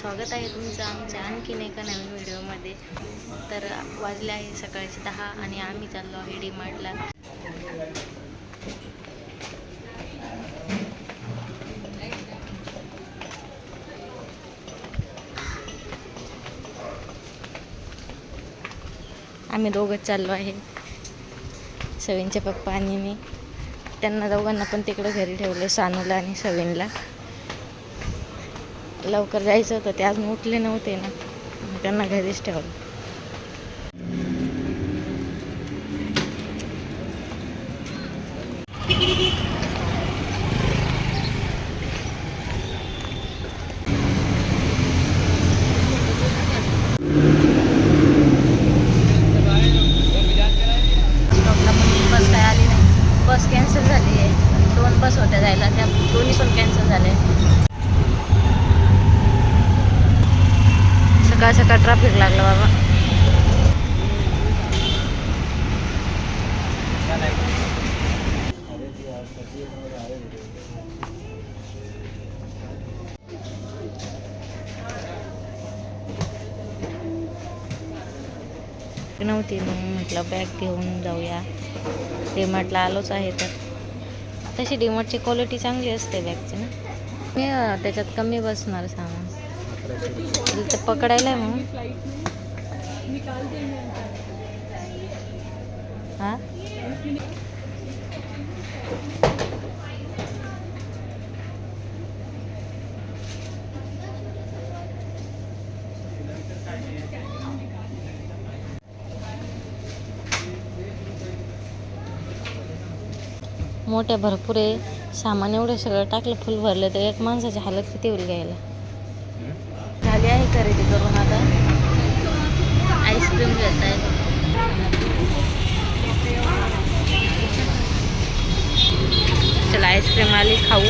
स्वागत आहे तुमचं आमच्या आणखीन एका नवीन व्हिडिओमध्ये. तर वाजले आहे सकाळचे दहा आणि आम्ही चाललो आहे डी मार्टला आम्ही दोघंच चाललो आहे. सवीनचे पप्पा आणि मी. त्यांना दोघांना पण तिकडं घरी ठेवलं सानूला आणि सवीनला. लवकर जायचं होतं ते अजून उठले नव्हते ना. त्यांना घरीच ठेवलं. बस आली नाही. बस कॅन्सल झाली आहे. दोन बस होत्या जायला त्या दोन्ही पण कॅन्सल झाले. सकाळ सकाळ ट्रॅफिक लागलं बाबा. नव्हती मग म्हटलं बॅग घेऊन जाऊया. डीमार्टला आलोच आहे तर. तशी डीमार्टची क्वालिटी चांगली असते बॅगची ना. मी त्याच्यात कमी बसणार सामान. ते पकडायला आहे मग हां? मोठ्या भरपूर आहे. सामान एवढं सगळं टाकलं फुल भरलं तर एक माणसाची हालत किती होईल घ्यायला? झाली आहे खरेदी करून आता. आईस्क्रीम घेत आहे चला आईस्क्रीम आली खाऊ.